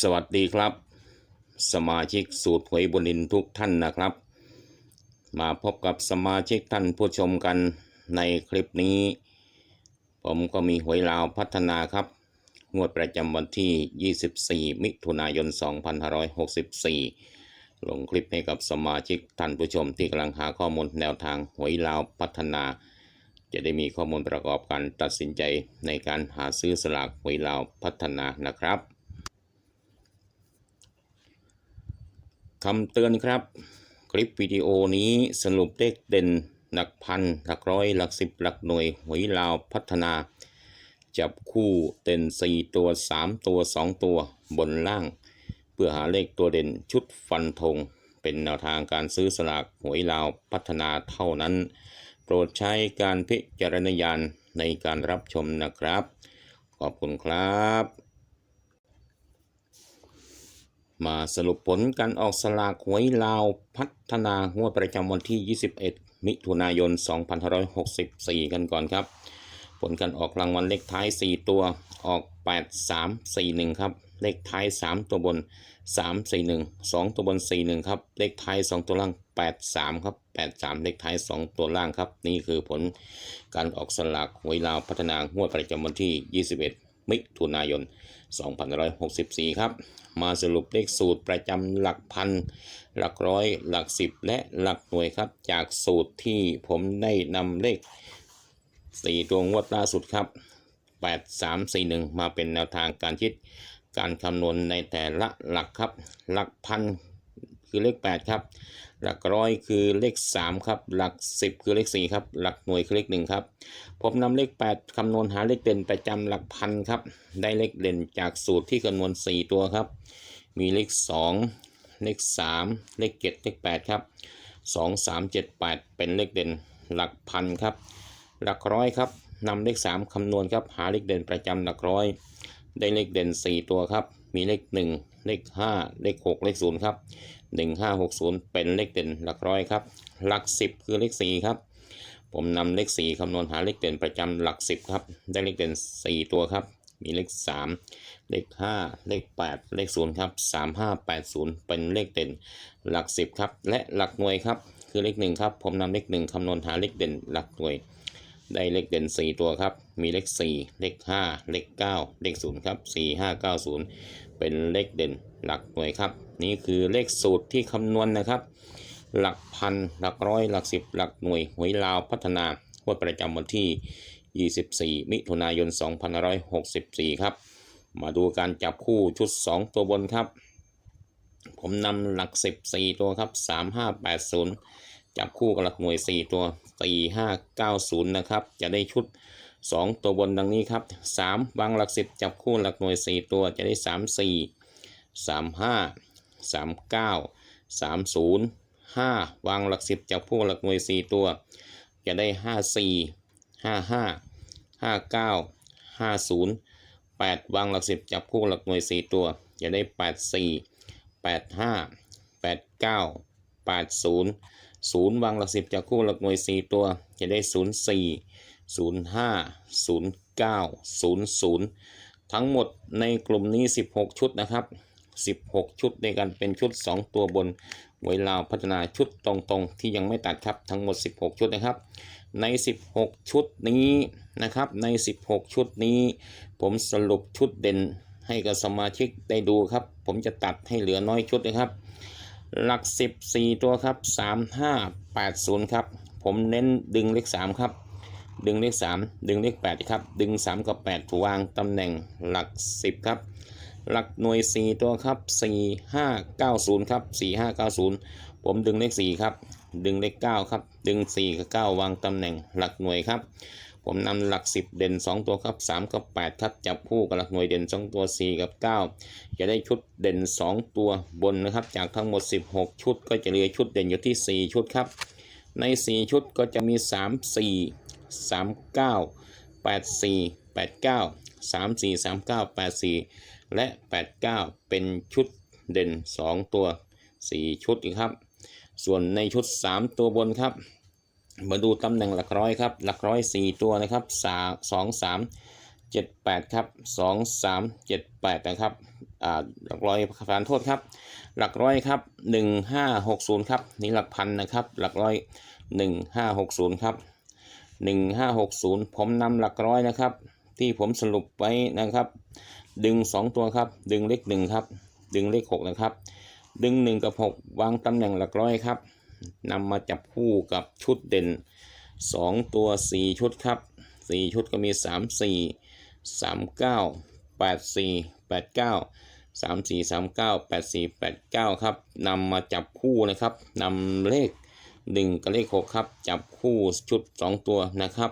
สวัสดีครับ สมาชิกสูตรหวยบนินทุกท่านนะครับ มาพบกับสมาชิกท่านผู้ชมกันในคลิปนี้ ผมก็มีหวยลาวพัฒนาครับ งวดประจำวันที่ 24 มิถุนายน 2564 ลงคลิปให้กับสมาชิกท่านผู้ชมที่กำลังหาข้อมูลแนวทางหวยลาวพัฒนา จะได้มีข้อมูลประกอบการตัดสินใจในการหาซื้อสลากหวยลาวพัฒนานะครับ คำเตือนครับ คลิปวิดีโอนี้สรุปเลขเด่น หลักพัน หลักร้อย หลักสิบ หลักหน่วยหวยลาวพัฒนา จับคู่เด่น 4 ตัว 3 ตัว 2 ตัวบนล่าง เพื่อหาเลขตัวเด่นชุดฟันธงเป็นแนวทางการซื้อสลากหวยลาวพัฒนาเท่านั้น โปรดใช้การพิจารณญาณในการรับชมนะครับ ขอบคุณครับ มาสรุปผลการออกสลากหวยลาวพัฒนางวดประจำวันที่ 21 มิถุนายน 2564 กันก่อนครับ ผลการออกรางวัลเลขท้าย 4 ตัวออก 8341 ครับ เลขท้าย 3 ตัวบน 341 2 ตัวบน 41 ครับ เลขท้าย 2 ตัวล่าง 83 ครับ 83 เลขท้าย 2 ตัวล่างครับ นี่คือผลการออกสลากหวยลาวพัฒนางวดประจำวันที่ 21 มิถุนายน2564 ครับ มาสรุปเลขสูตรประจำหลักพัน หลักร้อย หลักสิบและหลักหน่วยครับ จากสูตรที่ผมได้นำเลข 4 ตัวงวดล่าสุดครับ 8341 มาเป็นแนวทางการคิด การคำนวณในแต่ละหลักครับ หลักพันคือเลข 8 ครับ หลักร้อยคือเลข 3 ครับ หลัก 10 คือเลข 4 ครับ หลักหน่วยคือเลข 1 ครับ ผมนำเลข 8คำนวณหาเลขเด่นประจำหลักพันครับ ได้เลขเด่นจากสูตรที่คำนวณ 4 ตัวครับ มีเลข 2 เลข 3 เลข 7 เลข 8 ครับ 2 3 7 8 เป็นเลขเด่นหลักพันครับ หลักร้อยครับนำเลข 3คำนวณครับ หาเลขเด่นประจำหลักร้อย ได้เลขเด่น 4 ตัวครับ มีเลข 1 เลข 5 เลข 6 เลข 0 ครับ 1 5 6 0 เป็นเลขเด่นหลักร้อยครับ หลัก 10 คือเลข4ครับ ผมนำเลข 4คำนวณหาเลขเด่นประจำหลัก 10 ครับ ได้เลขเด่น 4 ตัวครับ มีเลข 3 เลข 5 เลข 8 เลข 0 ครับ 3 5 8 0 เป็นเลขเด่นหลัก 10 ครับ และหลักหน่วยครับ คือเลข 1 ครับ ผมนำเลข 1คำนวณหาเลขเด่นหลักหน่วย ได้เลขเด่น 4 ตัวครับ มีเลข 4 เลข 5 เลข 9 เลข 0 ครับ 4 5 9 0 เป็นเลขเด่นหลักหน่วยครับ นี่คือเลขสูตรที่คำนวณนะครับ หลักพัน หลักร้อย หลักสิบ หลักหน่วย หวยลาวพัฒนางวดประจำวันที่ 24 มิถุนายน 2564 ครับ มาดูการจับคู่ชุด 2 ตัวบนครับ ผมนำหลัก 14 ตัวครับ 3580 จับคู่กับหลักหน่วย 4 ตัว 4590 นะครับ จะได้ชุด 2 ตัวบนดังนี้ครับ 3 วางหลัก 10 จับคู่หลักหน่วย 4 ตัวจะได้ 34 35 39 30 5 วางหลัก10จับคู่หลักหน่วย 4 ตัว จะได้ 54 55 59 50 8 วางหลัก10จับคู่หลักหน่วย 4 ตัว จะได้ 84 85 89 80 0 วางหลัก10จับคู่หลักหน่วย 4 ตัว จะได้ 04 05 09 00 ทั้งหมดในกลุ่มนี้ 16 ชุดนะครับ 16 ชุดในการเป็นชุด 2 ตัวบนหวยลาวพัฒนาชุดตรงๆ ที่ยังไม่ตัดครับทั้งหมด 16 ชุดนะครับ ใน 16 ชุดนี้นะครับใน 16 ชุดนี้ ผมสรุปชุดเด่นให้กับสมาชิกได้ดูครับ ผมจะตัดให้เหลือน้อยชุดนะครับ หลัก 14 ตัวครับ 3580 ครับ ผมเน้นดึงเลข 3 ครับ ดึงเลข 3 ดึงเลข 8 ครับ ดึง 3 กับ 8 วางตำแหน่งหลัก 10 ครับ หลักหน่วย 4 ตัวครับ 4590 ครับ 4590 ผมดึงเลข 4 ครับ ดึงเลข 9 ครับ ดึง 4 กับ 9 วางตำแหน่งหลักหน่วยครับ ผมนำหลัก 10 เด่น 2 ตัวครับ 3 กับ 8 ครับ จับคู่กับหลักหน่วยเด่น 2 ตัว 4 กับ 9 จะได้ชุดเด่น 2 ตัวบนนะครับ จากทั้งหมด 16 ชุด ก็จะเหลือชุดเด่นอยู่ที่ 4 ชุดครับ ใน 4 ชุดก็จะมี 3 4 3 9 8 4 8 9 3 4 3 9 8 4 และ 8 9 เป็นชุดเด่น 2 ตัว 4 ชุดครับ ส่วนในชุด 3 ตัวบนครับ มาดูตำแหน่งหลักร้อยครับ หลักร้อย 4 ตัวนะครับสาสองสามเจ็ดแปดครับสองสามเจ็ดแปดนะครับหลักร้อยประานโทษครับ หลักร้อยครับหนึ่งห้าหกศูนย์ครับ นี่หลักพันนะครับ หลักร้อยหนึ่งห้าหกศูนย์ครับหนึ่งห้าหกศูนย์ผมนำหลักร้อยนะครับ ที่ผมสรุปไว้นะครับ ดึงสองตัวครับ ดึงเลขหนึ่งครับ ดึงเลขหกนะครับ ดึงหนึ่งกับหกวางตำแหน่งหลักร้อยครับนำมาจับคู่กับชุดเด่นสองตัวสี่ชุดครับสี่ชุดก็มีสามสี่สามเก้าแปดสี่แปดเก้าสามสี่สามเก้าแปดสี่แปดเก้าครับนำมาจับคู่นะครับนำเลขหนึ่งกับเลขหกครับ จับคู่ชุดสองตัวนะครับ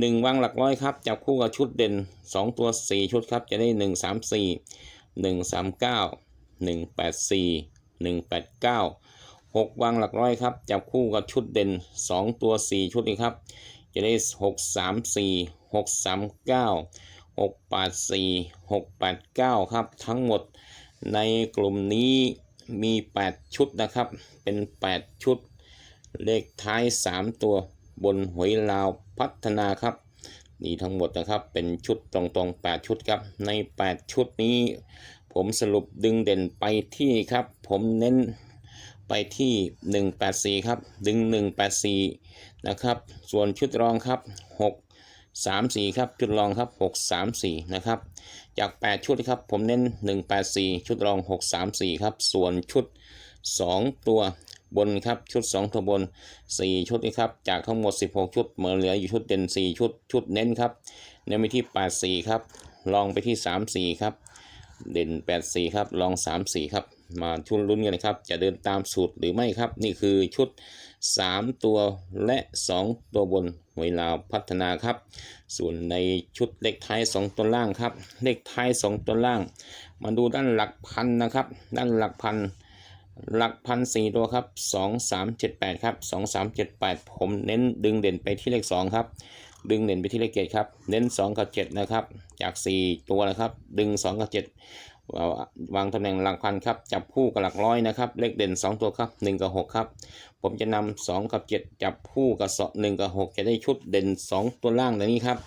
หนึ่งวางหลักร้อยครับจับคู่กับชุดเด่นสองตัวสี่ชุดครับจะได้หนึ่งสามสี่หนึ่งสามเก้าหนึ่งแปดสี่หนึ่งแปดเก้าหกวางหลักร้อยครับจับคู่กับชุดเด่นสองตัวสี่ชุดนี้ครับจะได้หกสามสี่หกสามเก้าหกแปดสี่หกแปดเก้าครับทั้งหมดในกลุ่มนี้มี 8 ชุดนะครับ เป็น 8 ชุด เลขท้าย 3 ตัวบนหวยลาว พัฒนาครับ นี่ทั้งหมดนะครับเป็นชุดตรงๆ 8 ชุดครับ ใน 8 ชุดนี้ ผมสรุปดึงเด่นไปที่ครับ ผมเน้นไปที่ 184 ครับ ดึง 184 นะครับ ส่วนชุดรองครับ 6 3 4 ครับ ชุดรองครับ 6 3 4 นะครับ จาก 8 ชุดครับ ผมเน้น 184 ชุดรอง 6 3 4 ครับ ส่วนชุด 2 ตัว บนครับชุด2ตัวบน 4 ชุดนะครับจากทั้งหมด 16 ชุดเหมือเหลืออยู่ชุดเด่น 4 ชุดชุดเน้นครับเน้นไปที่ 84 ครับ ลองไปที่ 34 ครับ เด่น 84 ครับ ลอง 34 ครับ มาชุนลุ้นกันนะครับ จะเดินตามสูตรหรือไม่ครับ นี่คือชุด 3 ตัวและ 2 ตัวบนหวลาพัฒนาครับ ส่วนในชุดเลขท้าย 2 ตัวล่างครับ เลขท้าย 2 ตัวล่าง มาดูด้านหลักพันนะครับ ด้านหลักพัน หลักพันสี่ตัวครับสองสามเจ็ดแปดครับสองสามเจ็ดแปดผมเน้นดึงเด่นไปที่เลขสองครับ ดึงเด่นไปที่เลขเจ็ดครับ เน้นสองกับเจ็ดนะครับ จากสี่ตัวนะครับ ดึงสองกับเจ็ดวางตำแหน่งหลักพันครับ จับคู่กับหลักร้อยนะครับ เลขเด่นสองตัวครับหนึ่งกับหกครับ ผมจะนำสองกับเจ็ดจับคู่กับสองหนึ่งกับหกจะได้ชุดเด่นสองตัวล่างแบบนี้ครับ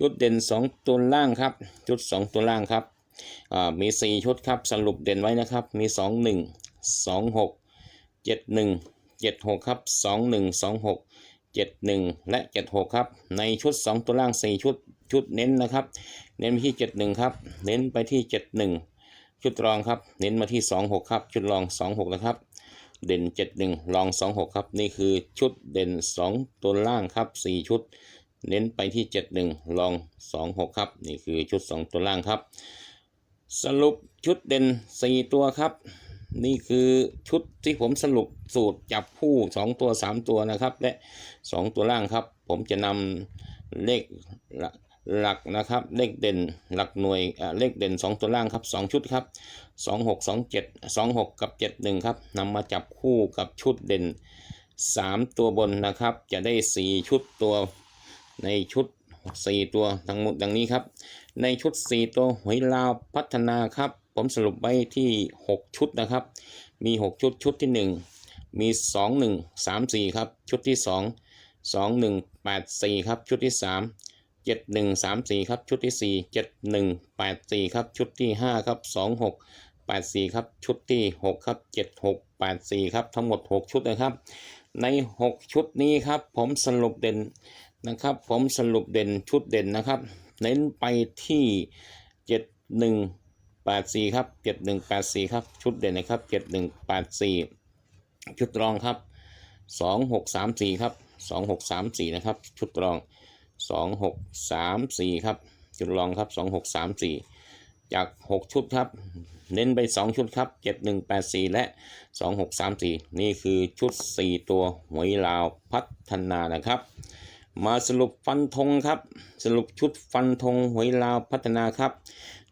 ชุดเด่นสองตัวล่างครับ ชุดสองตัวล่างครับ มีสี่ชุดครับ สรุปเด่นไว้นะครับ มีสองหนึ่ง สองหกเจ็ดหนึ่งเจ็ดหกครับสองหนึ่งสองหกเจ็ดหนึ่งและเจ็ดหกครับ ในชุดสองตัวล่างสี่ชุดชุดเน้นนะครับ เน้นไปที่เจ็ดหนึ่งครับ เน้นไปที่เจ็ดหนึ่งชุดรองครับ เน้นมาที่สองหกครับ ชุดรองสองหกนะครับ เด่นเจ็ดหนึ่งรองสองหกครับ นี่คือชุดเด่นสองตัวล่างครับสี่ชุด เน้นไปที่เจ็ดหนึ่งรองสองหกครับ นี่คือชุดสองตัวล่างครับ สรุปชุดเด่นสี่ตัวครับ นี่คือชุดที่ผมสรุปสูตรจับคู่สองตัวสามตัวนะครับ และสองตัวล่างครับ ผมจะนำเลขหลักนะครับ เลขเด่นหลักหน่วยเลขเด่นสองตัวล่างครับสองชุดครับสองหกสองเจ็ดสองหกกับเจ็ดหนึ่งครับนำมาจับคู่กับชุดเด่นสามตัวบนนะครับ จะได้สี่ชุดตัวในชุดสี่ตัวทั้งหมดดังนี้ครับ ในชุด 4 ตัวหวยลาวพัฒนาครับ ผมสรุปไว้ที่ 6 ชุดนะครับ มี 6 ชุดชุดที่ 1 มี 2 1 3 4 ครับ ชุดที่ 2 2 1 8 4 ครับ ชุดที่ 3 7 1 3 4 ครับ ชุดที่ 4 7 1 8 4 ครับ ชุดที่ 5 ครับ 2 6 8 4 ครับ ชุดที่ 6 ครับ 7 6 8 4 ครับ ทั้งหมด 6 ชุดนะครับ ใน 6 ชุดนี้ครับ ผมสรุปเด่นนะครับ ผมสรุปเด่นชุดเด่นนะครับ เน้นไปที่เจ็ แปดสี่ครับเจ็ดหนึ่งแปดสี่ครับชุดเด่นนะครับเจ็ดหนึ่งแปดสี่ชุดรองครับสองหกสามสี่ครับสองหกสามสี่นะครับชุดรองสองหกสามสี่ครับชุดรองครับสองหกสามสี่จากหกชุดครับ เน้นไปสองชุดครับเจ็ดหนึ่งแปดสี่และสองหกสามสี่นี่คือชุดสี่ตัวหวยลาวพัฒนานะครับ มาสรุปฟันธงครับ สรุปชุดฟันธงหวยลาวพัฒนาครับ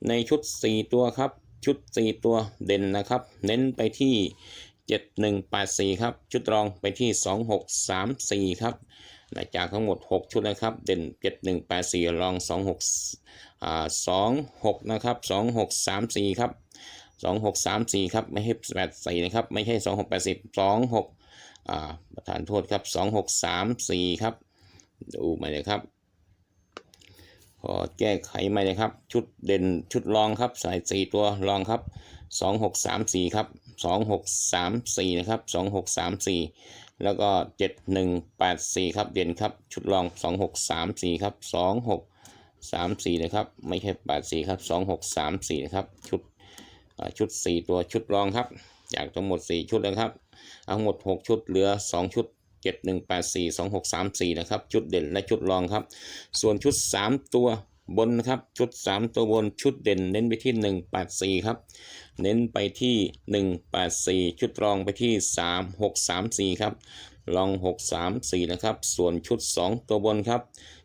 ในชุด 4 ตัวครับ ชุด 4 ตัวเด่นนะครับ เน้นไปที่ 7184 ครับ ชุดรองไปที่ 2634 ครับและจากทั้งหมด 6 ชุดนะครับ เด่น 7184 รอง 26อ่า26 นะครับ 2634 ครับ 2634 ครับ ไม่ใช่84นะครับ ไม่ใช่ 2680 26อ่าประธานโทษครับ 2634 ครับ ดูมาเลยครับ ขอแก้ไขใหม่นะครับ ชุดเด่นชุดรองครับใส่สี่ตัวรองครับสองหกสามสี่ครับสองหกสามสี่นะครับสองหกสามสี่แล้วก็เจ็ดหนึ่งแปดสี่ครับเด่นครับ ชุดรองสองหกสามสี่ครับสองหกสามสี่นะครับ ไม่ใช่แปดสี่ครับสองหกสามสี่นะครับ ชุดชุดสี่ตัวชุดรองครับ จากทั้งหมดสี่ชุดนะครับ เอาหมดหกชุดเหลือสองชุด เจ็ดหนึ่งแปดสี่สองหกสามสี่นะครับ ชุดเด่นและชุดรองครับ ส่วนชุดสามตัวบนนะครับ ชุดสามตัวบนชุดเด่น เน้นไปที่หนึ่งแปดสี่ครับ เน้นไปที่หนึ่งแปดสี่ชุดรองไปที่สามหกสามสี่ครับรองหกสามสี่นะครับ ส่วนชุดสองตัวบนครับ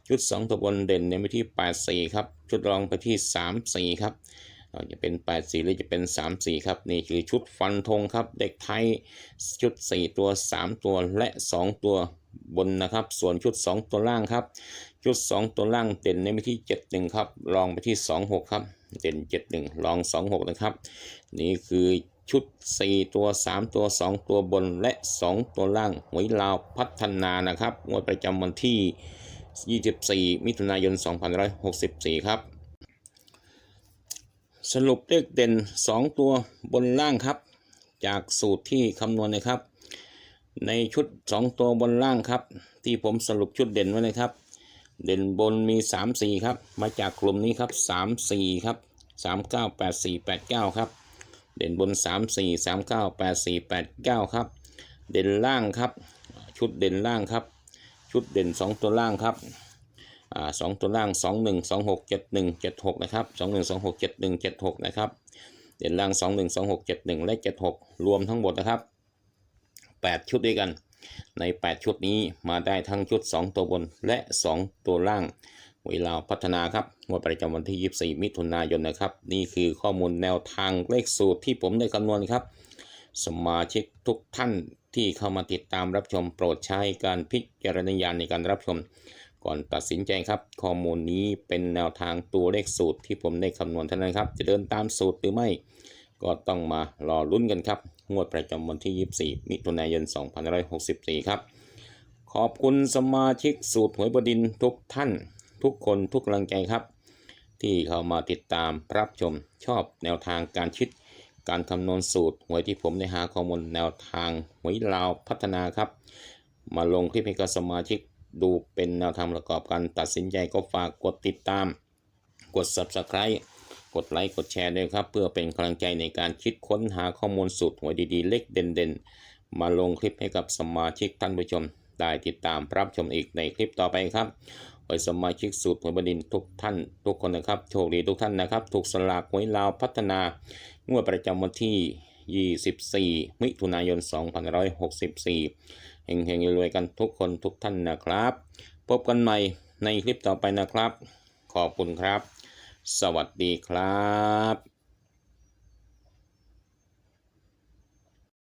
ชุดสองตัวบนเด่นเน้นไปที่แปดสี่ครับ ชุดรองไปที่สามสี่ครับ จะเป็นแปดสี่หรือจะเป็นสามสี่ครับ นี่คือชุดฟันธงครับ เด็กไทยชุดสี่ตัวสามตัวและสองตัวบนนะครับ ส่วนชุดสองตัวล่างครับ ชุด 2 ตัวล่างเด่นในไปที่ 71 ครับรองไปที่ 26 ครับ เด่น 71รอง 26 นะครับ นี่คือชุด 4 ตัว 3 ตัว 2 ตัวบนและ 2 ตัวล่างหวยลาวพัฒนานะครับงวดประจำวันที่ 24 มิถุนายน 2564 ครับ สรุปเลขเด่น 2 ตัวบนล่างครับ จากสูตรที่คำนวณนะครับ ในชุด 2 ตัวบนล่างครับ ที่ผมสรุปชุดเด่นไว้นะครับ เด่นบนมี 3 4 ครับ มาจากกลุ่มนี้ครับ 3 4 ครับ 3 9 8 4 8 9 ครับ เด่นบน 3 4 3 9 8 4 8 9 ครับ เด่นล่างครับ ชุดเด่นล่างครับ ชุดเด่น 2 ตัวล่างครับ สองตัวล่าง 2 1 2 6 7 1 7 6 นะครับ 2 1 2 6 7 1 7 6 นะครับ เด่นล่าง 2 1 2 6 7 1 และ 7 6 รวมทั้งหมดนะครับ 8 ชุดด้วยกัน ใน 8 ชุดนี้มาได้ทั้งชุด 2 ตัวบนและ 2 ตัวล่างเวลาพัฒนาครับงวดประจำวันที่ 24 มิถุนายนนะครับ นี่คือข้อมูลแนวทางเลขสูตรที่ผมได้คำนวณครับ สมาชิกทุกท่านที่เข้ามาติดตามรับชมโปรดใช้การพิจารณญาณในการรับชม ก่อนตัดสินใจครับ ข้อมูลนี้เป็นแนวทางตัวเลขสูตรที่ผมได้คำนวณเท่านั้นครับ จะเดินตามสูตรหรือไม่ ก็ต้องมารอลุ้นกันครับ งวดประจำวันที่ 24 มิถุนายน 2564 ครับ ขอบคุณสมาชิกสูตรหวยบดินทุกท่าน ทุกคนทุกกำลังใจครับ ที่เข้ามาติดตามรับชมชอบแนวทางการคิด การคำนวณสูตรหวยที่ผมได้หาข้อมูลแนวทางหวยลาวพัฒนาครับ มาลงคลิปให้กับสมาชิก ดูเป็นแนวทางประกอบการตัดสินใจก็ฝากกดติดตาม กด subscribe กดไลค์กดแชร์ด้วยครับ เพื่อเป็นกำลังใจในการคิดค้นหาข้อมูลสูตรหวยดีๆ เล็กเด่นๆ มาลงคลิปให้กับสมาชิกท่านผู้ชม ได้ติดตามรับชมอีกในคลิปต่อไปครับขอให้สมาชิกสูตรหวยบดินทุกท่าน ทุกคนนะครับโชคดีทุกท่านนะครับ ถูกสลากหวยลาวพัฒนางวดประจำวันที่ 24 มิถุนายน 2564 เฮงๆรวยๆกันทุกคนทุกท่านนะครับ พบกันใหม่ในคลิปต่อไปนะครับ ขอบคุณครับ สวัสดีครับ